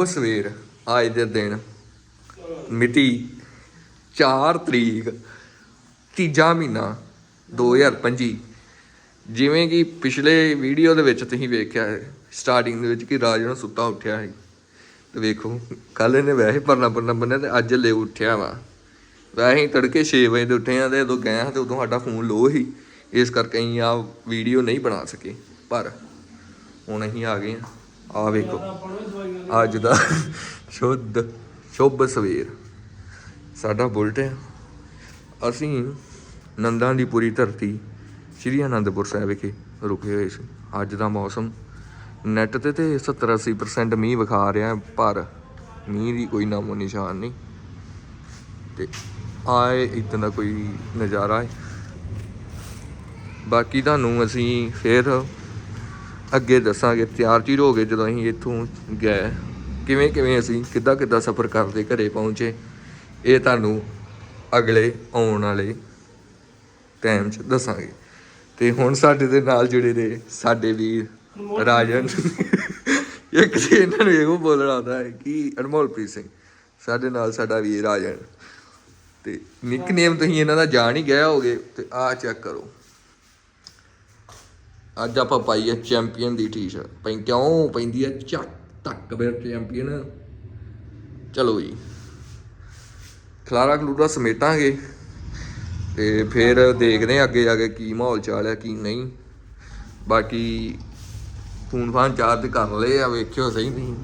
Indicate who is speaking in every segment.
Speaker 1: ਸ਼ੁਭ ਸਵੇਰ ਅੱਜ ਦੇ ਦਿਨ। ਮਿਤੀ 4 ਤਰੀਕ, ਤੀਜਾ ਮਹੀਨਾ 2025 ਜਿਵੇਂ ਕਿ ਪਿਛਲੇ ਵੀਡੀਓ ਦੇ ਵਿੱਚ ਤੁਸੀਂ ਵੇਖਿਆ ਹੈ ਸਟਾਰਟਿੰਗ ਦੇ ਵਿੱਚ ਕਿ ਰਾਜ ਨੂੰ ਸੁੱਤਾ ਉੱਠਿਆ ਹੈ ਤੇ ਵੇਖੋ ਕੱਲ ਇਹਨੇ ਵੈਸੇ ਪਰਨਾ ਪਰਨਾ ਬੰਨਿਆ ਤੇ ਅੱਜ ਲੈ ਉੱਠਿਆ ਵਾ। ਵੈਸੇ ਹੀ ਤੜਕੇ 6 ਵਜੇ ਦੇ ਉੱਠੇ ਆ ਤੇ ਉਦੋਂ ਗਏ ਹਾਂ ਤੇ ਉਦੋਂ ਸਾਡਾ ਫੋਨ ਲੋ ਹੀ ਇਸ ਕਰਕੇ ਅਸੀਂ ਆ ਵੀਡੀਓ ਨਹੀਂ ਬਣਾ ਸਕੇ, ਪਰ ਹੁਣ ਅਸੀਂ ਆ ਗਏ ਹਾਂ ਆ ਵੇਖੋ, ਅੱਜ ਦਾ ਸ਼ੁੱਧ, ਸ਼ੁਭ ਸਵੇਰ। ਸਾਡਾ ਬੁਲਟ ਹੈ। ਅਸੀਂ ਨੰਦਾਂ ਦੀ ਪੂਰੀ ਧਰਤੀ ਸ਼੍ਰੀ ਅਨੰਦਪੁਰ ਸਾਹਿਬ ਵਿਖੇ ਰੁਕੇ ਹੋਏ ਸੀ। ਅੱਜ ਦਾ ਮੌਸਮ ਨੈਟ ਤੇ ਤੇ 70 80% ਮੀਂਹ ਵਿਖਾ ਰਿਹਾ ਪਰ ਮੀਂਹ ਦੀ ਕੋਈ ਨਾਮੋ ਨਿਸ਼ਾਨ ਨਹੀਂ। ਤੇ ਆਏ ਇਦਾਂ ਦਾ ਕੋਈ ਨਜ਼ਾਰਾ ਹੈ। ਬਾਕੀ ਤੁਹਾਨੂੰ ਅਸੀਂ ਫਿਰ ਅੱਗੇ ਦੱਸਾਂਗੇ ਤਿਆਰ ਚੀਰ ਹੋ ਗਏ ਜਦੋਂ ਅਸੀਂ ਇੱਥੋਂ ਗਏ। ਕਿਵੇਂ ਕਿਵੇਂ ਅਸੀਂ ਕਿੱਦਾਂ ਕਿੱਦਾਂ ਸਫ਼ਰ ਕਰਦੇ ਘਰੇ ਪਹੁੰਚੇ ਇਹ ਤੁਹਾਨੂੰ ਅਗਲੇ ਆਉਣ ਵਾਲੇ ਟਾਈਮ 'ਚ ਦੱਸਾਂਗੇ। ਤੇ ਹੁਣ ਸਾਡੇ ਦੇ ਨਾਲ ਜੁੜੇ ਨੇ ਸਾਡੇ ਵੀਰ ਰਾਜਨ। ਇੱਕ ਤੇ ਇਹਨਾਂ ਨੂੰ ਇਹੋ ਬੋਲਣਾ ਆਉਂਦਾ ਹੈ ਕਿ ਅਨਮੋਲਪ੍ਰੀਤ ਸਿੰਘ ਸਾਡੇ ਨਾਲ ਸਾਡਾ ਵੀਰ ਰਾਜਨ। ਤੇ ਨਿਕਨੇਮ ਤੁਸੀਂ ਇਹਨਾਂ ਦਾ ਜਾਣ ਹੀ ਗਿਆ ਹੋਗੇ ਤੇ ਆਹ ਚੈੱਕ ਕਰੋ। ਅੱਜ ਆਪਾਂ ਪਾਈ ਹੈ ਚੈਂਪੀਅਨ ਦੀ ਟੀ-ਸ਼ਰਟ ਪਈ ਕਿਉਂ ਪੈਂਦੀ ਹੈ ਚੱਕ ਤੱਕ ਬੇਰ ਚੈਂਪੀਅਨ? ਚਲੋ ਜੀ। ਖਲਾਰਾ ਖਲੂਰਾ ਸਮੇਟਾਂਗੇ ਤੇ ਫਿਰ ਦੇਖਦੇ ਹਾਂ ਅੱਗੇ ਜਾ ਕੇ ਕੀ ਮਾਹੌਲ ਚਾਲ ਹੈ ਕੀ ਨਹੀਂ। ਬਾਕੀ ਫੋਨ ਫਾਨ ਚਾਰਜ ਕਰ ਲਏ ਆ, ਵੇਖਿਓ ਸਹੀ ਨਹੀਂ।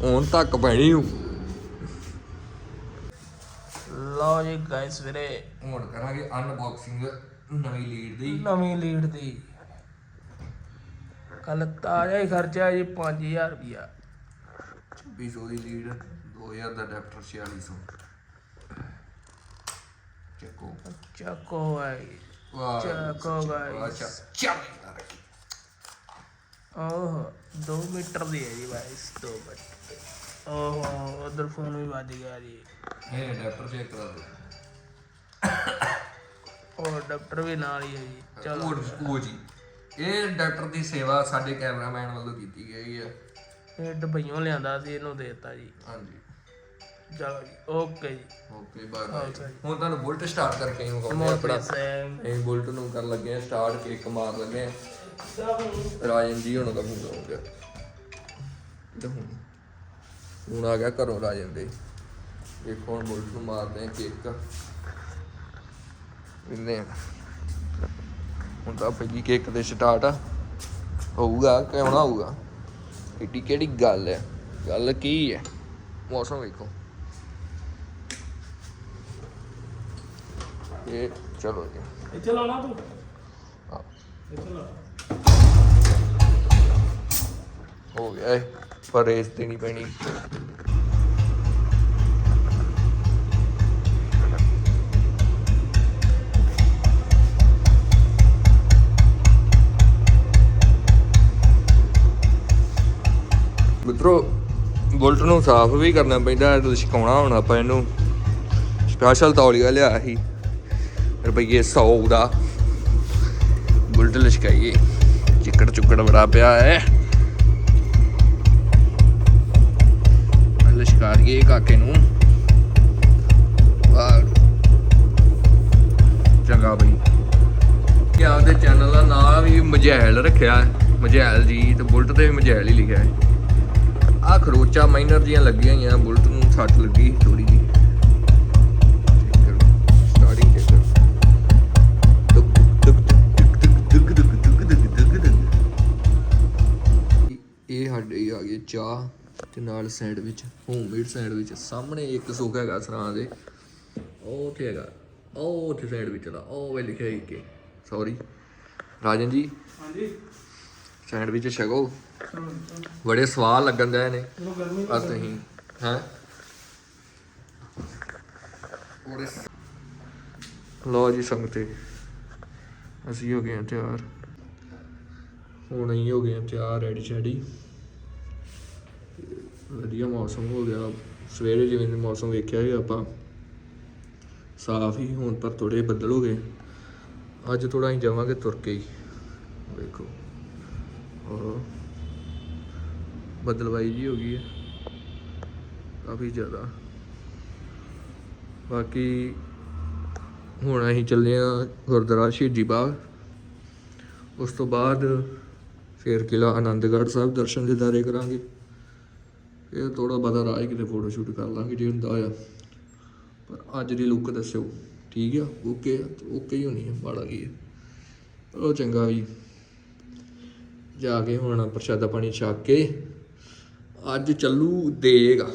Speaker 1: ਹੁਣ ਤੱਕ ਪੈਣੀ ਹੂੰ
Speaker 2: ਲਓ ਜੀ ਗਾਇਸ ਵੀਰੇ,
Speaker 1: ਹੁਣ ਕਰਾਂਗੇ ਅਨਬਾਕਸਿੰਗ ਨਵੀਂ ਲੀਡ ਦੀ।
Speaker 2: ਨਵੀਂ ਲੀਡ ਦੀ। ਕੱਲ ਤਾਜ਼ਾ ਹੀ ਖਰਚਾ ਜੀ 5000 ਰੁਪਿਆ
Speaker 1: 2600 ਦੀ ਲੀਡ 2000 ਦਾ ਅਡਾਪਟਰ 4600 ਚੱਕੋ।
Speaker 2: ਚੱਕੋ ਆਈ
Speaker 1: ਵਾਹ।
Speaker 2: ਚੱਕੋ।
Speaker 1: ਅੱਛਾ ਚੱਲ
Speaker 2: ਓਹ 2 ਮੀਟਰ ਦੀ ਹੈ ਜੀ ਗਾਇਸ 2 ਮੀਟਰ ਓਹ ਉਧਰ ਫੋਨ ਵੀ ਵੱਜ ਗਿਆ ਜੀ।
Speaker 1: ਇਹ ਅਡਾਪਟਰ ਚੈੱਕ ਕਰਾ ਦਿਓ।
Speaker 2: ਉਹ ਡਾਕਟਰ ਵੀ ਨਾਲ ਹੀ ਹੈ ਜੀ। ਚਲੋ।
Speaker 1: ਉਹ ਜੀ। ਇਹ ਅਡਾਪਟਰ ਦੀ ਸੇਵਾ ਸਾਡੇ ਕੈਮਰਾਮੈਨ ਵੱਲੋਂ ਕੀਤੀ ਗਈ ਹੈ।
Speaker 2: ਇਹ ਡਬਈਓਂ ਲਿਆਂਦਾ ਸੀ ਇਹਨੂੰ ਦੇਤਾ ਜੀ।
Speaker 1: ਹਾਂਜੀ।
Speaker 2: ਚਲੋ ਜੀ ਓਕੇ ਜੀ।
Speaker 1: Okay bye
Speaker 2: Okay.
Speaker 1: ਬਾਏ ਹੁਣ ਤੁਹਾਨੂੰ ਬੁਲਟ ਸਟਾਰਟ ਕਰਕੇ ਹੀ ਮਗਾਉਂਦੇ
Speaker 2: ਮੋਟਰ ਸੈਮ।
Speaker 1: ਇਹ ਬੁਲਟ ਨੂੰ ਕਰਨ ਲੱਗੇ ਆ ਸਟਾਰਟ ਕੇਕ ਮਾਰ ਲੱਗੇ ਆ ਰਾਜਨ ਜੀ ਹੁਣ ਦਾ ਫੋਨ ਹੋ ਗਿਆ। ਤੇ ਹੁਣ ਹੁਣ ਆ ਗਿਆ ਘਰੋਂ ਰਾਜਨ ਦੇ। ਦੇਖੋ ਹੁਣ ਬੁਲਟ ਨੂੰ ਮਾਰਦੇ ਆ ਕੇਕ। ਇੰਨੇ ਹੁਣ ਤਾਂ ਪਈ ਕੇਕ ਤੇ ਸਟਾਰਟ ਆ। ਹੋਊਗਾ ਕਿਉਂ ਨਾ ਹੋਊਗਾ। ਏਡੀ ਕਿਹੜੀ ਗੱਲ ਹੈ ਗੱਲ ਕੀ ਹੈ ਮੌਸਮ ਵੇਖੋ। ਇਹ ਚਲੋ ਜੀ।
Speaker 2: ਇੱਥੇ ਲਾਉਣਾ ਤੂੰ।
Speaker 1: ਹਾਂ।
Speaker 2: ਇੱਥੇ ਲਾ
Speaker 1: ਹੋ ਗਿਆ ਪਰ ਰੇਸ ਦੇਣੀ ਪੈਣੀ। ਬੁਲਟ ਨੂੰ ਸਾਫ਼ ਵੀ ਕਰਨਾ ਪੈਂਦਾ ਹੈ ਹੁਣ ਆਪਾਂ ਇਹਨੂੰ। ਸਪੈਸ਼ਲ ਤੌਲੀਆ ਲਿਆ ਸੀ, ਰੁਪਈਏ 100 ਦਾ। ਬੁਲਟ ਲਸ਼ਕਾਈਏ, ਚਿੱਕੜ ਚੁੱਕੜ ਬੜਾ ਪਿਆ ਹੈ। ਲਸ਼ਕਾਰੀਏ ਕਾਕੇ ਨੂੰ। ਚੰਗਾ ਬਈ। ਕਿ ਆਪਦੇ ਚੈਨਲ ਦਾ ਨਾਮ ਵੀ ਮਜੈਲ ਰੱਖਿਆ ਹੈ ਮਜੈਲ ਜੀ ਤੇ ਬੁਲਟ ਤੇ ਵੀ ਮਜੈਲ ਹੀ ਲਿਖਿਆ ਹੈ। ਖਰੋਚਾ ਮਾਈਨਰ ਦੀਆਂ ਲੱਗੀਆਂ ਹੋਈਆਂ ਬੁਲਟ ਨੂੰ ਛੱਟ ਲੱਗੀ ਥੋੜੀ ਜੀ ਸਟਾਰਟਿੰਗ ਚੈੱਕ ਇਹ ਸਾਡੇ ਆ ਗਏ ਚਾਹ ਤੇ ਨਾਲ ਸੈਂਡਵਿਚ ਹੋਮਮੇਡ ਸੈਂਡਵਿਚ ਸਾਹਮਣੇ ਇੱਕ ਸੁੱਕ ਹੈਗਾ ਸਰਾਂ ਦੇ ਉਹ ਉੱਥੇ ਹੈਗਾ ਉਹ ਉੱਥੇ ਸੈਂਡਵਿਚ ਦਾ ਉਹ ਵੇ ਲਿਖਿਆ ਹੀ ਸੌਰੀ ਰਾਜਨ ਜੀ
Speaker 2: ਹਾਂਜੀ
Speaker 1: ਸੈਂਡਵਿਚ ਛਕੋ ਬੜੇ ਸਵਾਦ ਲੱਗਣ ਦੇ ਨੇ। ਤੁਸੀਂ ਹੈ। ਲੋ ਜੀ ਸੰਗਤੇ ਅਸੀਂ ਹੋ ਗਏ ਹਾਂ ਤਿਆਰ। ਹੁਣ ਅਸੀਂ ਹੋ ਗਏ ਹਾਂ ਤਿਆਰ ਰੈਡੀ ਸ਼ੈਡੀ। ਵਧੀਆ ਮੌਸਮ ਹੋ ਗਿਆ। ਸਵੇਰੇ ਜਿਵੇਂ ਦੇ ਮੌਸਮ ਵੇਖਿਆ ਸੀ ਆਪਾਂ ਸਾਫ਼ ਹੀ ਹੁਣ ਪਰ ਥੋੜੇ ਬੱਦਲ ਹੋ ਗਏ। ਅੱਜ ਥੋੜਾ ਅਸੀਂ ਜਾਵਾਂਗੇ ਤੁਰ ਕੇ ਹੀ। ਵੇਖੋ। ਉਹ ਬਦਲਵਾਈ ਜੀ ਹੋ ਗਈ ਹੈ। ਕਾਫੀ ਜ਼ਿਆਦਾ। ਬਾਕੀ ਹੁਣ ਅਸੀਂ ਚੱਲੇ ਆ ਗੁਰਦੁਆਰਾ ਸ਼ਹੀਦੀ ਬਾਗ। ਉਸ ਤੋਂ ਬਾਅਦ ਫਿਰ ਕਿਲਾ ਆਨੰਦਗੜ੍ਹ ਸਾਹਿਬ ਦਰਸ਼ਨ ਦਿਦਾਰੇ ਕਰਾਂਗੇ। ਫਿਰ ਥੋੜਾ ਬਹੁਤਾ ਰਾਜ ਕਿਤੇ ਫੋਟੋ ਸ਼ੂਟ ਕਰ ਲਾਂਗੇ ਜੇ ਹੁੰਦਾ ਹੋਇਆ। ਪਰ ਅੱਜ ਦੀ ਲੁੱਕ ਦੱਸਿਓ। ਠੀਕ ਆ? ਓਕੇ ਓਕੇ ਹੀ ਹੋਣੀ ਹੈ ਮਾੜਾ ਕੀ ਹੈ ਉਹ ਚੰਗਾ ਵੀ ਜਾ ਕੇ ਹੁਣ ਪ੍ਰਸ਼ਾਦਾ ਪਾਣੀ ਛਕ ਕੇ ਅੱਜ ਚੱਲੂ ਦੇਗਾ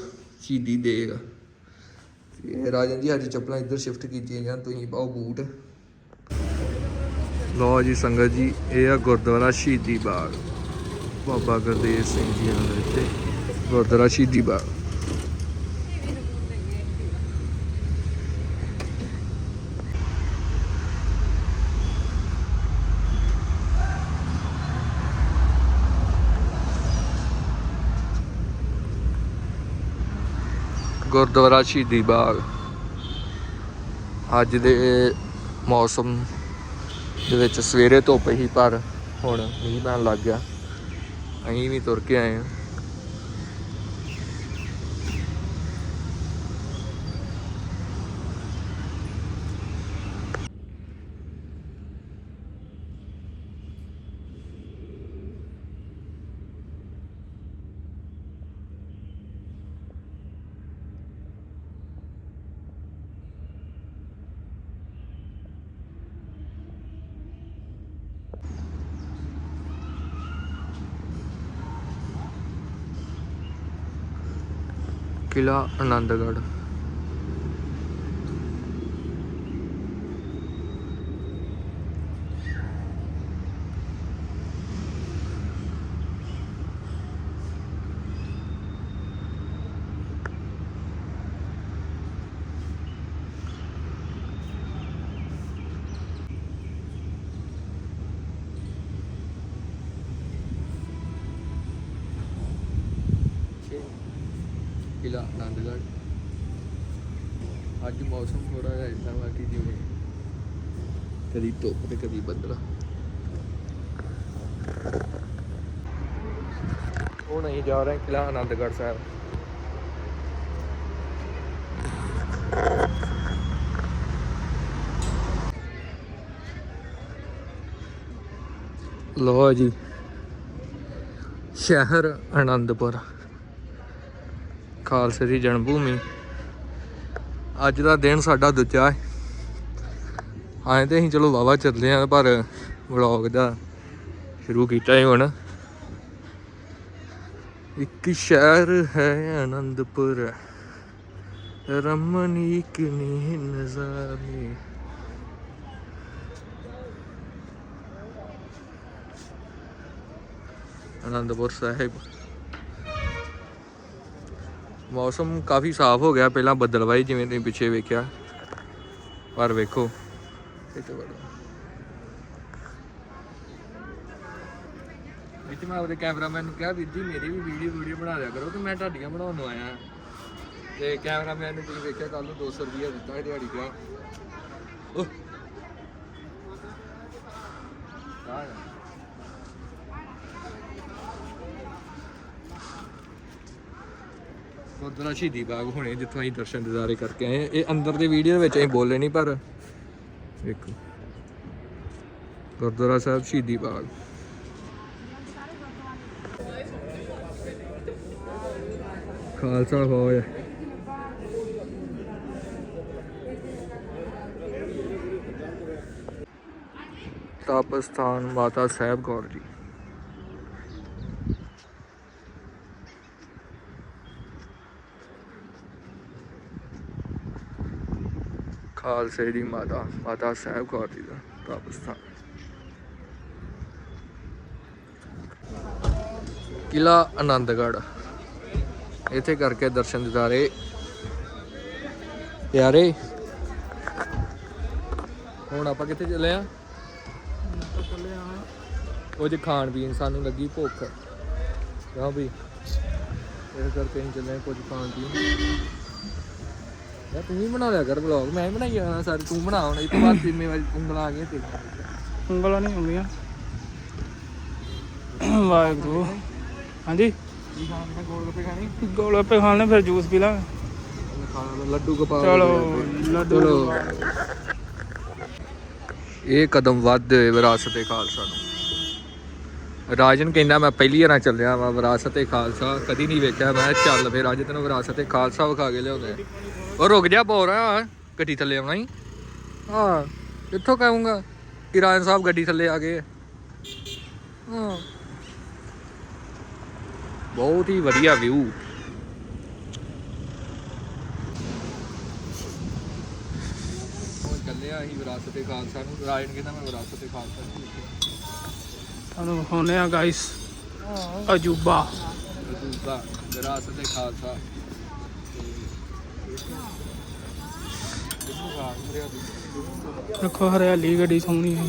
Speaker 1: ਸ਼ਹੀਦੀ ਦੇਗਾ ਇਹ ਰਾਜਨ ਜੀ, ਅੱਜ ਚੱਪਲਾਂ ਇੱਧਰ ਸ਼ਿਫਟ ਕੀਤੀਆਂ ਜਾਂ ਤੁਸੀਂ ਪਾਓ ਬੂਟ। ਲੋ ਜੀ ਸੰਗਤ ਜੀ, ਇਹ ਆ ਗੁਰਦੁਆਰਾ ਸ਼ਹੀਦੀ ਬਾਗ। ਬਾਬਾ ਗੁਰਦੇਵ ਸਿੰਘ ਜੀ ਦਾ ਇੱਥੇ ਗੁਰਦੁਆਰਾ ਸ਼ਹੀਦੀ ਬਾਗ। ਗੁਰਦੁਆਰਾ ਸ਼ਹੀਦੀ ਬਾਗ। ਅੱਜ ਦੇ ਮੌਸਮ ਦੇ ਵਿੱਚ ਸਵੇਰੇ ਧੁੱਪ ਹੀ, ਪਰ ਹੁਣ ਮੀਂਹ ਪੈਣ ਲੱਗ ਗਿਆ। ਅਸੀਂ ਵੀ ਤੁਰ ਕੇ ਆਏ ਹਾਂ। ਕਿਲ੍ਹਾ ਆਨੰਦਗੜ੍ਹ ਕਿਲਾ ਆਨੰਦਗੜ੍ਹ ਅੱਜ ਮੌਸਮ ਥੋੜਾ ਜਿਹਾ ਇਦਾਂ ਵਾ ਕਿ ਜਿਵੇਂ ਕਦੀ ਧੁੱਪ ਤੇ ਕਦੀ ਬੱਦਲ। ਹੁਣ ਅਸੀਂ ਜਾ ਰਹੇ ਹਾਂ ਕਿਲਾ ਆਨੰਦਗੜ੍ਹ ਸਾਹਿਬ। ਲੋ ਜੀ, ਸ਼ਹਿਰ ਆਨੰਦਪੁਰ ਖਾਲਸੇ ਦੀ ਜਨਮ ਭੂਮੀ ਅੱਜ ਦਾ ਦਿਨ ਸਾਡਾ ਦੂਜਾ ਹੈ। ਆਏ ਤੇ ਅਸੀਂ ਚਲੋ ਵਾਵਾ ਚੱਲੇ ਆ, ਪਰ ਵਲੌਗ ਦਾ ਸ਼ੁਰੂ ਕੀਤਾ ਹੈ ਹੁਣ। ਇੱਕ ਸ਼ਹਿਰ ਹੈ ਆਨੰਦਪੁਰ ਰਮਣੀਕ ਨੇ ਨਜ਼ਾਰੇ। ਆਨੰਦਪੁਰ ਸਾਹਿਬ। ਮੌਸਮ ਕਾਫੀ ਸਾਫ਼ ਹੋ ਗਿਆ, ਪਹਿਲਾਂ ਬੱਦਲਵਾਈ ਜਿਵੇਂ ਤੁਸੀਂ ਪਿੱਛੇ ਵੇਖਿਆ। ਪਰ ਵੇਖੋ ਇੱਥੇ ਵੜੋ ਇੱਥੇ ਮੈਂ ਆਪਣੇ ਕੈਮਰਾਮੈਨ ਨੂੰ ਕਿਹਾ, ਵੀਰ ਜੀ, ਮੇਰੀ ਵੀ ਵੀਡੀਓ ਵੀਡੀਓ ਬਣਾ ਲਿਆ ਕਰੋ ਤੇ ਮੈਂ ਤੁਹਾਡੀਆਂ ਬਣਾਉਣ ਨੂੰ ਆਇਆ। ਤੇ ਕੈਮਰਾਮੈਨ ਨੇ ਤੁਸੀਂ ਵੇਖਿਆ ਕੱਲ ਨੂੰ 200 ਰੁਪਏ ਦਿੱਤਾ ਸੀ ਦਿਹਾੜੀ ਦਾ। ਉਹ ਆ ਗੁਰਦੁਆਰਾ ਸ਼ਹੀਦੀ ਬਾਗ ਹੁਣੇ ਜਿੱਥੋਂ ਅਸੀਂ ਦਰਸ਼ਨ ਦਿਦਾਰੇ ਕਰਕੇ ਆਏ ਹਾਂ। ਇਹ ਅੰਦਰ ਦੇ ਵੀਡੀਓ ਵਿੱਚ ਅਸੀਂ ਬੋਲੇ ਨਹੀਂ ਪਰ ਵੇਖੋ। ਗੁਰਦੁਆਰਾ ਸਾਹਿਬ ਸ਼ਹੀਦੀ ਬਾਗ। ਖਾਲਸਾ ਹੋਏ ਤਪ ਸਥਾਨ ਮਾਤਾ ਸਾਹਿਬ ਕੌਰ ਜੀ। ਖਾਲਸੇ ਦੀ ਮਾਤਾ ਮਾਤਾ ਸਾਹਿਬ ਕੌਰ ਜੀ ਦਾ ਤਪ ਕਿਲਾ ਆਨੰਦਗੜ੍ਹ ਇੱਥੇ ਕਰਕੇ ਦਰਸ਼ਨ ਦਿਦਾਰੇ। ਪਿਆਰੇ। ਹੁਣ ਆਪਾਂ ਕਿੱਥੇ ਚੱਲੇ ਆ?
Speaker 2: ਚੱਲੇ ਆ
Speaker 1: ਉਹ ਜੇ ਖਾਣ ਪੀਣ ਸਾਨੂੰ ਲੱਗੀ ਭੁੱਖ। ਕਿਉਂ ਵੀ? ਇਸ ਕਰਕੇ ਅਸੀਂ ਚੱਲੇ ਕੁਝ ਖਾਣ ਪੀਣ। ਯਾਰ ਤੂੰ ਵੀ ਬਣਾ ਲਿਆ ਕਰ ਵਲੌਗ ਮੈਂ ਹੀ ਬਣਾਈ ਜਾਣਾ ਸਾਰੇ ਤੂੰ ਬਣਾ ਹੁਣ ਇਹ ਤੋਂ ਬਾਅਦ ਜ਼ਿੰਮੇਵਾਰੀ ਉਂਗਲਾਂ ਆ ਗਈਆਂ ਤੇਰੀਆਂ।
Speaker 2: ਉਂਗਲਾਂ ਨਹੀਂ ਹੁੰਦੀਆਂ। ਵਾਹਿਗੁਰੂ। ਹਾਂਜੀ?
Speaker 1: ਕੀ ਖਾਣਾ ਗੋਲ ਗੱਪੇ ਖਾਣੀ?
Speaker 2: ਗੋਲ ਗੱਪੇ ਖਾਣੇ ਫਿਰ ਜੂਸ ਪੀ ਲਾਂਗੇ।
Speaker 1: ਖਾਣਾ ਲੱਡੂ ਗੋਪਾਲ
Speaker 2: ਚਲੋ ਲੱਡੂ।
Speaker 1: ਇਹ ਕਦਮ ਵੱਧ ਵਿਰਾਸਤ ਏ ਖਾਲਸਾ ਨੂੰ। ਰਾਜਨ ਕਹਿੰਦਾ ਮੈਂ ਪਹਿਲੀ ਵਾਰ ਚੱਲਿਆ ਵਾਂ ਵਿਰਾਸਤ ਏ ਖਾਲਸਾ। ਕਦੀ ਨਹੀਂ ਵੇਖਿਆ ਮੈਂ ਚੱਲ ਫੇਰ ਅੱਜ ਤੈਨੂੰ ਵਿਰਾਸਤ ਏ ਖਾਲਸਾ ਵਿਖਾ ਕੇ ਲਿਆਉਂਦੇ। ਉਹ ਰੁਕ ਜਾ ਬੋਲ ਰਿਹਾ ਗੱਡੀ ਥੱਲੇ ਆਉਣਾ ਹੀ ਹਾਂ ਕਿੱਥੋਂ ਕਹੂੰਗਾ? ਕਿਰਾਨ ਸਾਹਿਬ ਗੱਡੀ ਥੱਲੇ ਆ ਗਏ ਹਾਂ। ਬਹੁਤ ਹੀ ਵਧੀਆ ਵਿਊ ਚੱਲਿਆ ਅਸੀਂ ਵਿਰਾਸਤ ਏ ਖਾਲਸਾ ਨੂੰ ਰਾਜਨ ਕਹਿੰਦਾ ਮੈਂ ਵਿਰਾਸਤ ਏ ਖਾਲਸਾ ਨੂੰ
Speaker 2: ਤੁਹਾਨੂੰ ਵਿਖਾਉਂਦੇ ਆ ਗਾਇਸ ਅਜੂਬਾ।
Speaker 1: ਦੂਸਰਾ ਵਿਰਾਸਤ ਏ ਖਾਲਸਾ।
Speaker 2: ਦੇਖੋ ਹਰਿਆਲੀ ਗੱਡੀ ਸੋਹਣੀ ਹੈ।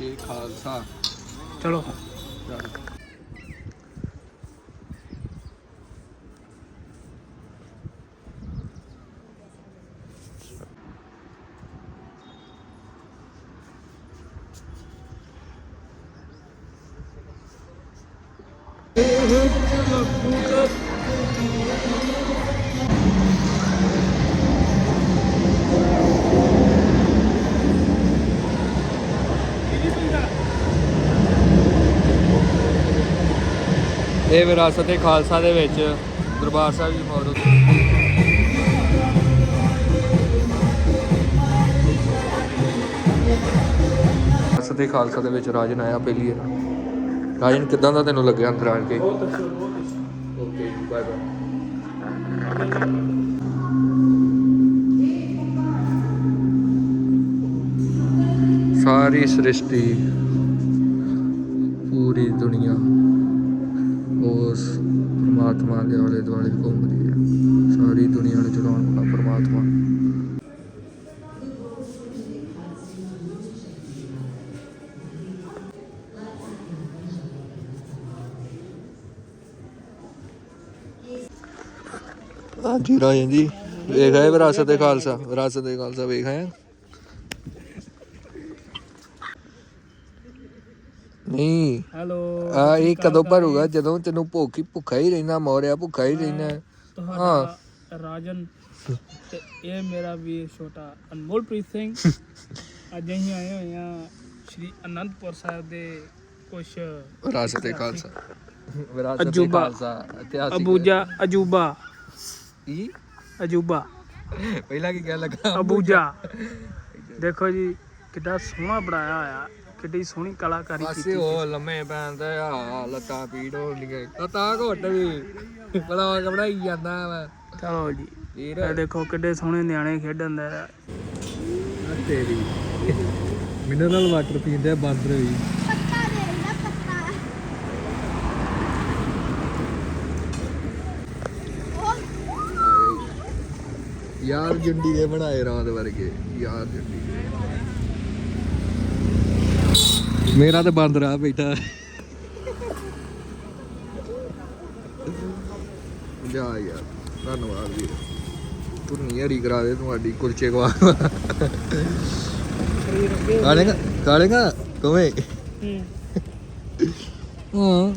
Speaker 1: ਏ ਖਾਲਸਾ।
Speaker 2: ਚਲੋ।
Speaker 1: ਇਹ ਵਿਰਾਸਤ ਏ ਖਾਲਸਾ ਦੇ ਵਿੱਚ, ਦਰਬਾਰ ਸਾਹਿਬ ਦੀ ਮੌਜੂਦ ਵਿਰਾਸਤ ਏ ਖਾਲਸਾ ਦੇ ਵਿੱਚ ਰਾਜਨ ਆਇਆ ਪਹਿਲੀ ਵਾਰ। ਰਾਜਨ, ਕਿਦਾਂ ਦਾ ਤੈਨੂੰ ਲੱਗਿਆ ਅੰਦਰ ਆਣ ਕੇ? ਓਕੇ ਸਾਰੀ ਸ੍ਰਿਸ਼ਟੀ, ਪੂਰੀ ਦੁਨੀਆ ਉਸ ਪਰਮਾਤਮਾ ਦੇ ਆਲੇ ਦੁਆਲੇ ਘੁੰਮ ਰਹੀ ਹੈ। ਸਾਰੀ ਦੁਨੀਆ ਨੂੰ ਚਲਾਉਣ ਵਾਲਾ ਪਰਮਾਤਮਾ। ਹਾਂਜੀ ਰਾਜਨ ਜੀ। ਵੇਖ ਆਏ ਵਿਰਾਸਤ ਦੇ ਖਾਲਸਾ ਵਿਰਾਸਤ ਦੇ ਖਾਲਸਾ ਵੇਖ ਆਏ ਨਹੀਂ
Speaker 2: ਹੈਲੋ
Speaker 1: ਆ ਇਹ ਕਦੋਂ ਭਰੂਗਾ? ਜਦੋਂ ਤੈਨੂੰ ਭੁੱਖ ਹੀ ਭੁੱਖਾ ਹੀ ਰਹਿਣਾ ਮੋਰਿਆ ਭੁੱਖਾ ਹੀ ਰਹਿਣਾ
Speaker 2: ਤੁਹਾਡਾ ਰਾਜਨ ਤੇ ਇਹ ਮੇਰਾ ਵੀਰ ਛੋਟਾ ਅਨਮੋਲਪ੍ਰੀਤ ਸਿੰਘ। ਅੱਜ ਅਸੀਂ ਆਏ ਹੋਏ ਆ ਸ਼੍ਰੀ ਅਨੰਦਪੁਰ ਸਾਹਿਬ ਦੇ ਕੁਝ
Speaker 1: ਵਿਰਾਸਤ ਦੇ ਖਾਲਸਾ। ਵਿਰਾਸਤ ਦੇ
Speaker 2: ਅਜੂਬਾ।
Speaker 1: ਖਾਲਸਾ ਇਤਿਹਾਸਿਕ
Speaker 2: ਅਬੂਜਾ ਅਜੂਬਾ।
Speaker 1: ਕੀ
Speaker 2: ਅਜੂਬਾ।
Speaker 1: ਪਹਿਲਾਂ ਕੀ ਕਹਿ ਲੱਗਾ?
Speaker 2: ਅਬੂਜਾ। ਦੇਖੋ ਜੀ ਕਿੱਡਾ ਸੋਹਣਾ ਬਣਾਇਆ ਹੋਇਆ। ਕਿੱਡੀ ਸੋਹਣੀ ਕਲਾਕਾਰੀ ਕੀਤੀ
Speaker 1: ਉਹ ਲੰਮੇ ਪੈਂਦੇ ਆ ਲੱਤਾਂ ਪੀੜ ਹੋਣੀਆਂ ਲੱਤਾਂ ਘੁੱਟ ਵੀ ਬੜਾ ਬਣਾਈ ਜਾਂਦਾ ਵਾ।
Speaker 2: ਚਲੋ ਜੀ। ਇਹ ਦੇਖੋ ਕਿੱਡੇ ਸੋਹਣੇ ਨਿਆਣੇ ਖੇਡਣ ਦੇ। ਆ।
Speaker 1: ਤੇਰੀ। ਮਿਨਰਲ ਵਾਟਰ ਪੀਂਦੇ ਆ ਬਾਂਦਰ ਵੀ
Speaker 3: ਪੱਕਾ ਦੇ ਨਾ ਪੱਕਾ
Speaker 1: ਯਾਰ ਜੁੰਡੀ ਦੇ ਬਣਾਏ ਰਾਤ ਵਰਗੇ ਯਾਰ ਜੁੰਡੀ ਦੇ। ਮੇਰਾ ਤੇ ਬਾਂਦਰ ਆ ਬੈਠਾ। ਜਾ ਯਾਰ ਧੰਨਵਾਦ ਵੀਰ। ਤੁਰਨੀ ਹਰੀ ਕਰਾ ਦੇ ਤੁਹਾਡੀ ਕੁਲਚੇ ਖਵਾ ਕਾਲੇਗਾ ਕਾਲੇਗਾ
Speaker 2: ਹਾਂ।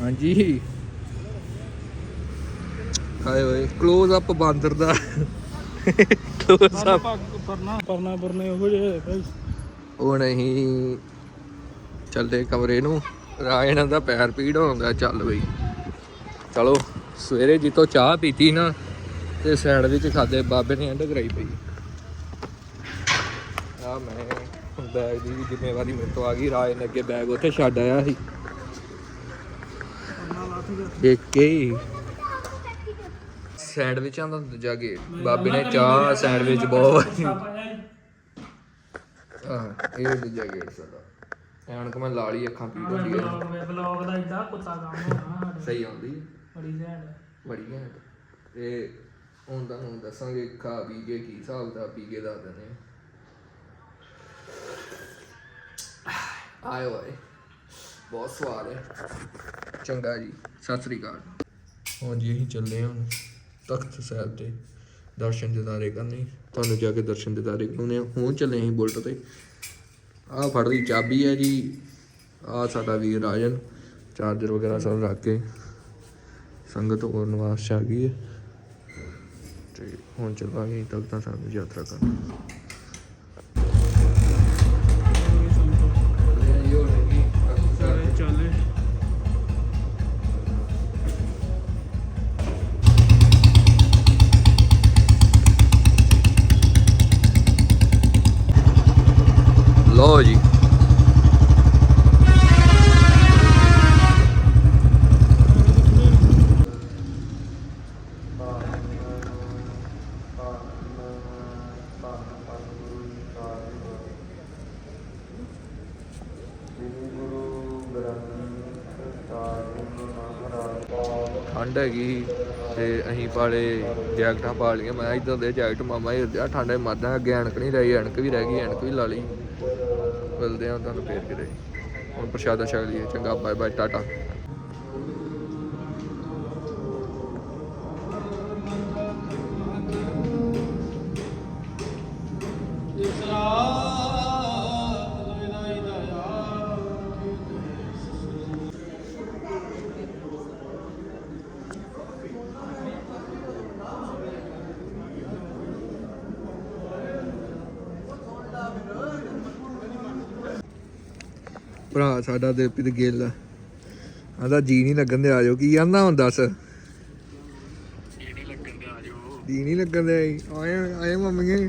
Speaker 1: ਹਾਂਜੀ। ਹਾਏ ਓਏ ক্লোਜ਼ ਅਪ ਬਾਂਦਰ ਦਾ।
Speaker 2: ਉਹ
Speaker 1: ਨਹੀਂ ਚੱਲਦੇ ਕਮਰੇ ਨੂੰ। ਰਾਇਣ ਦਾ ਪੈਰ ਪੀੜ ਹੁੰਦਾ ਚੱਲ ਬਈ। ਚਲੋ ਸਵੇਰੇ ਜਿੱਤੋ ਚਾਹ ਪੀਤੀ ਨਾ ਤੇ ਸੈਂਡਵਿਚ ਖਾਦੇ ਬਾਬੇ ਨੇ ਅੰਡ ਕਰਾਈ ਪਈ ਆ ਮੈਂ ਬੈਗ ਦੀ ਜ਼ਿੰਮੇਵਾਰੀ ਮੇਰੇ ਤੋਂ ਆ ਗਈ। ਰਾਏ ਨੇ ਅੱਗੇ ਬੈਗ ਉੱਥੇ ਛੱਡ ਆਇਆ ਸੀ। ਦੇਖ ਕੇ ਸੈਂਡਵਿਚਾਂ ਦਾ ਦੂਜਾ ਗੇਟ ਬਾਬੇ ਨੇ ਚਾਹ ਸੈਂਡਵਿਚ ਬਹੁਤ ਆਹ ਇਹ ਦੂਜਾ ਗੇਟ ਸਾਡਾ। ਐਨਕ ਮੈਂ ਲਾ ਲਈ ਅੱਖਾਂ ਪੀੜ ਹੈ
Speaker 2: ਬਲੌਗ ਦਾ ਇਦਾਂ ਕੁੱਤਾ ਕੰਮ ਹੋਣਾ ਸਾਡੇ।
Speaker 1: ਸਹੀ ਆਉਂਦੀ। ਹੈ,
Speaker 2: ਬੜੀ ਜ਼ਹਿਰ
Speaker 1: ਬੜੀ ਘੈਂਟ। ਤੇ ਹੁਣ ਤੁਹਾਨੂੰ ਦੱਸਾਂਗੇ ਖਾ ਪੀ ਕੇ ਕੀ ਹਿਸਾਬ ਦਾ ਪੀ ਕੇ ਦੱਸ ਦਿੰਦੇ ਆਏ ਓਏ ਬਹੁਤ ਸਵਾਦ ਹੈ। ਚੰਗਾ ਜੀ। ਸਤਿ ਸ੍ਰੀ ਅਕਾਲ। ਹੁਣ ਜੀ ਅਸੀਂ ਚੱਲੇ ਹਾਂ ਹੁਣ। ਤਖਤ ਸਾਹਿਬ ਤੇ ਦਰਸ਼ਨ ਦਿਦਾਰੇ ਕਰਨੇ। ਤੁਹਾਨੂੰ ਜਾ ਕੇ ਦਰਸ਼ਨ ਦਿਦਾਰੇ ਕਰਾਉਣੇ ਆ ਹੁਣ ਚੱਲੇ ਅਸੀਂ ਬੁਲਟ ਤੇ। ਆਹ ਫੜਦੀ ਚਾਬੀ ਹੈ ਜੀ। ਆਹ ਸਾਡਾ ਵੀਰ ਰਾਜਨ। ਚਾਰਜਰ ਵਗੈਰਾ ਸਭ ਰੱਖ ਕੇ ਸੰਗਤ ਹੋਰ ਨਿਵਾਸ ਚ ਆ ਗਈ ਹੈ। ਤੇ ਹੁਣ ਚੱਲਾਂਗੇ ਤਖ਼ਤਾਂ ਤਾਂ ਸਾਨੂੰ ਯਾਤਰਾ ਕਰਨ। ਅਸੀਂ ਜੈਕਟਾਂ ਪਾ ਲਈਆਂ। ਮੈਂ ਇਦਾਂ ਦੇ ਜੈਕਟ ਮਾਮਾ ਹੀ ਆ, ਠੰਡੇ ਦੇ ਮਰਦਾ ਅੱਗੇ ਐਨਕ ਨਹੀਂ ਰਹੀ, ਐਨਕ ਵੀ ਰਹਿ ਗਈ, ਐਨਕ ਵੀ ਲਾ ਲਈ। ਮਿਲਦੇ ਆ ਤੁਹਾਨੂੰ ਫੇਰ ਕਿਤੇ। ਹੁਣ ਪ੍ਰਸ਼ਾਦਾ ਛਕ ਲਈਏ। ਚੰਗਾ ਬਾਏ ਬਾਏ ਟਾਟਾ। ਸਾਡਾ ਦਿਲਪ੍ਰੀਤ ਗਿੱਲ। ਆਂਦਾ, ਜੀ ਨਹੀਂ ਲੱਗਣ ਦੇ ਆਜੋ ਕੀ ਆਂਦਾ ਹੁਣ, ਦੱਸ? ਜੀ ਨਹੀਂ ਲੱਗਣ ਦੇ ਆਏ ਆਏ ਮੰਮੀ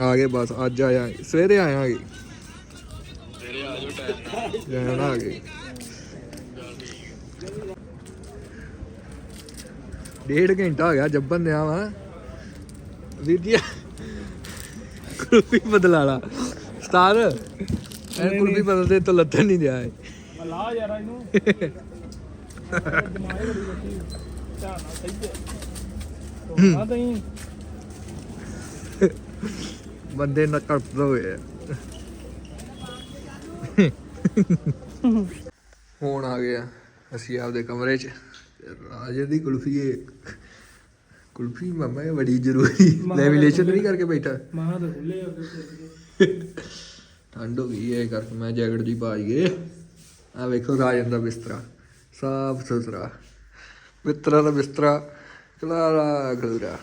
Speaker 1: ਆ ਗਏ, ਬਸ, ਅੱਜ ਆਇਆ, ਸਵੇਰੇ ਆਇਆਗੇ ਸਵੇਰੇ ਆਜੋ ਟਾਈਮ ਆ ਗਏ। ਡੇਢ ਘੰਟਾ ਹੋ ਗਿਆ, ਜੱਬਨ ਦਿਆ ਵਾ ਵੀਰ ਜੀ ਕੁਲਫੀ ਬਦਲਾ ਲਾ। ਸਟਾਰ। ਐ ਕੁਲਫੀ ਬਦਲਦੇ ਤਾਂ ਲੱਥਣ ਨਹੀਂ ਦਿਆ ਹੈ
Speaker 2: ਲਾ ਯਾਰ ਇਹਨੂੰ। ਦਿਮਾਗ ਬੜੀ ਬੱਤੀ ਧਿਆਨ ਨਾਲ ਸਹੀ ਤੇ ਤੋਣਾ ਤਈ
Speaker 1: ਬੰਦੇ ਨਾ ਕੜਪਦਾ ਹੋਏ ਆ ਹੁਣ ਆ ਗਿਆ ਅਸੀਂ ਆਪਦੇ ਕਮਰੇ 'ਚ। ਰਾਜੇ ਦੀ ਕੁਲਫੀ ਹੈ ਕੁਲਫੀ ਮਮਾ ਇਹ ਬੜੀ ਜ਼ਰੂਰੀ। ਲੈਮੀਨੇਸ਼ਨ ਨਹੀਂ ਕਰਕੇ ਬੈਠਾ।
Speaker 2: ਮਾਂ ਤਾਂ ਖੁੱਲੇ ਹੋ ਗਏ
Speaker 1: ਠੰਡ ਹੋ ਗਈ ਹੈ ਇਹ ਕਰਕੇ ਮੈਂ ਜੈਕਟ ਜੀ ਪਾ ਗਏ ਆ ਵੇਖੋ ਰਾਜਨ ਦਾ ਬਿਸਤਰਾ, ਸਾਫ਼ ਸੁਥਰਾ। ਬਿਸਤਰਾ ਦਾ ਬਿਸਤਰਾ ਕਲਾਰਾ ਖਲੂਰਾ।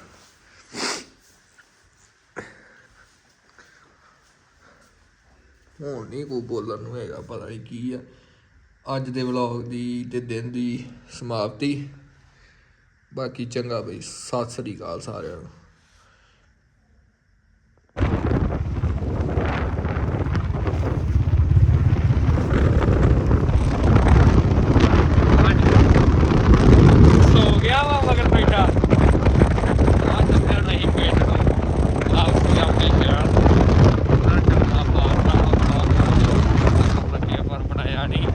Speaker 1: ਹੁਣ ਨਹੀਂ ਕੋਈ ਬੋਲਣ ਨੂੰ ਹੈਗਾ, ਪਤਾ ਨਹੀਂ ਕੀ ਆ। ਅੱਜ ਦੇ ਵਲੌਗ ਦੀ ਤੇ ਦਿਨ ਦੀ ਸਮਾਪਤੀ। ਬਾਕੀ ਚੰਗਾ ਬਈ, ਸਤਿ ਸ੍ਰੀ ਅਕਾਲ ਸਾਰਿਆਂ ਨੂੰ
Speaker 4: ਸੋ ਗਿਆ ਵਾ ਮਗਰ ਬੈਠਾ ਆ ਚੱਲਿਆ ਨਹੀਂ ਪੇਟ ਨੂੰ ਆਪ ਕੋਈ ਆਪਣੇ ਸ਼ਹਿਰ ਨਾ ਚੱਲਦਾ ਪਾਰ ਨਾ ਹੁੰਦਾ ਲੱਗੇ ਪਰ ਬਣਾਇਆ ਨਹੀਂ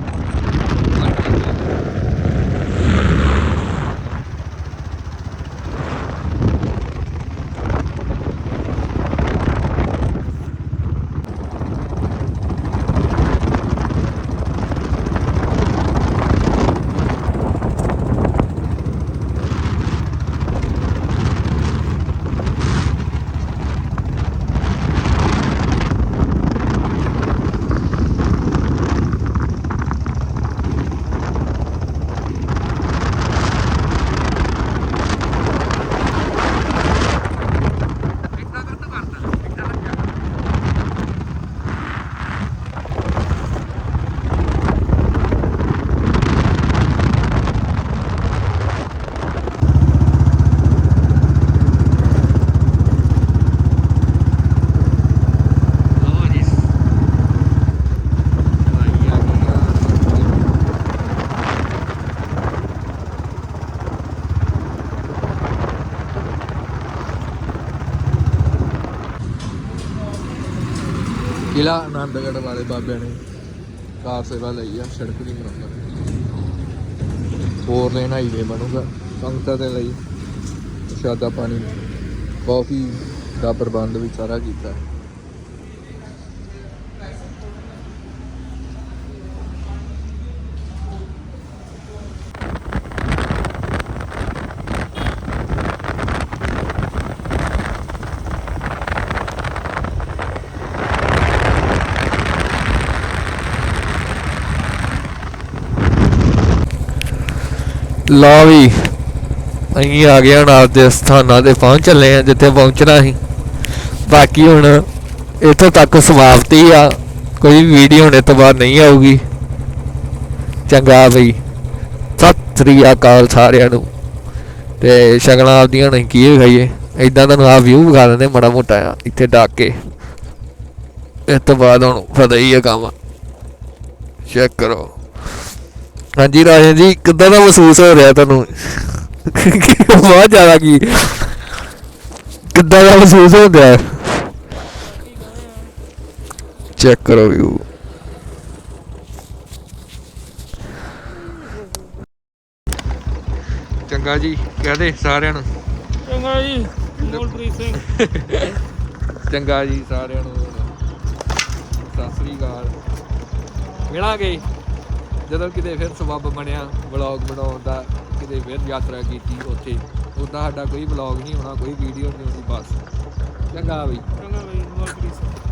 Speaker 1: ਲਓ ਜੀ ਆਈ ਆ ਗਈ ਜ਼ਿਲ੍ਹਾ ਆਨੰਦਗੜ੍ਹ ਵਾਲੇ ਬਾਬਿਆਂ ਨੇ ਕਾਰ ਸੇਵਾ ਲਈ ਆ, ਸੜਕ ਦੀ ਮੁਰੰਮਤ। ਫੋਰ ਲੇਨ ਹਾਈਵੇ ਬਣੂਗਾ ਸੰਗਤਾਂ ਦੇ ਲਈ, ਪ੍ਰਸ਼ਾਦਾ ਪਾਣੀ, ਕਾਫੀ ਦਾ ਪ੍ਰਬੰਧ ਵੀ ਸਾਰਾ ਕੀਤਾ। ਹੈ ਲਓ ਵੀ, ਅਸੀਂ ਆ ਗਏ ਹੁਣ ਆਪਦੇ ਸਥਾਨਾਂ ਤੇ ਪਹੁੰਚ ਚੱਲੇ ਆ ਜਿੱਥੇ ਪਹੁੰਚਣਾ ਸੀ। ਬਾਕੀ ਹੁਣ ਇੱਥੋਂ ਤੱਕ ਸਮਾਪਤੀ ਆ, ਕੋਈ ਵੀਡੀਓ ਹੁਣ ਇਹ ਤੋਂ ਬਾਅਦ ਨਹੀਂ ਆਊਗੀ। ਚੰਗਾ ਬਈ, ਸਤਿ ਸ੍ਰੀ ਅਕਾਲ ਸਾਰਿਆਂ ਨੂੰ। ਤੇ ਸ਼ਗਲਾਂ ਆਪਦੀਆਂ ਨਹੀਂ ਕੀ ਵਿਖਾਈਏ? ਇਦਾਂ ਤੁਹਾਨੂੰ ਆ ਵਿਊ ਵਿਖਾ ਦਿੰਦੇ ਮਾੜਾ ਮੋਟਾ ਆ ਇੱਥੇ ਡਾਕ ਕੇ। ਇਸ ਤੋਂ ਬਾਅਦ ਹੁਣ ਫਦਾ ਹੀ ਆ ਕੰਮ। ਚੈੱਕ ਕਰੋ। ਹਾਂਜੀ ਰਾਜਨ ਜੀ ਕਿੱਦਾਂ ਦਾ ਮਹਿਸੂਸ ਹੋ ਰਿਹਾ ਤੁਹਾਨੂੰ? ਬਹੁਤ ਜ਼ਿਆਦਾ ਕੀ? ਕਿੱਦਾਂ ਦਾ ਮਹਿਸੂਸ ਹੈ ਚੈੱਕ ਕਰੋ ਵਿਊ ਚੰਗਾ ਜੀ ਕਹਦੇ ਸਾਰਿਆਂ ਨੂੰ।
Speaker 2: ਚੰਗਾ ਜੀ ਅਨਮੋਲਪ੍ਰੀਤ ਸਿੰਘ।
Speaker 1: ਚੰਗਾ ਜੀ ਸਾਰਿਆਂ ਨੂੰ। ਸਤਿ ਸ੍ਰੀ ਅਕਾਲ। ਮਿਲਾਂਗੇ। ਜਦੋਂ ਕਿਤੇ ਫਿਰ ਸਬੱਬ ਬਣਿਆ ਵਲੌਗ ਬਣਾਉਣ ਦਾ, ਕਿਤੇ ਫਿਰ ਯਾਤਰਾ ਕੀਤੀ ਉੱਥੇ ਉਦਾਂ ਸਾਡਾ ਕੋਈ ਵਲੌਗ ਨਹੀਂ ਹੋਣਾ, ਕੋਈ ਵੀਡੀਓ ਨਹੀਂ ਹੋਣੀ, ਬਸ। ਚੰਗਾ ਬਈ
Speaker 2: ਚੰਗਾ ਬਈ ਅਨਮੋਲਪ੍ਰੀਤ ਸਿੰਘ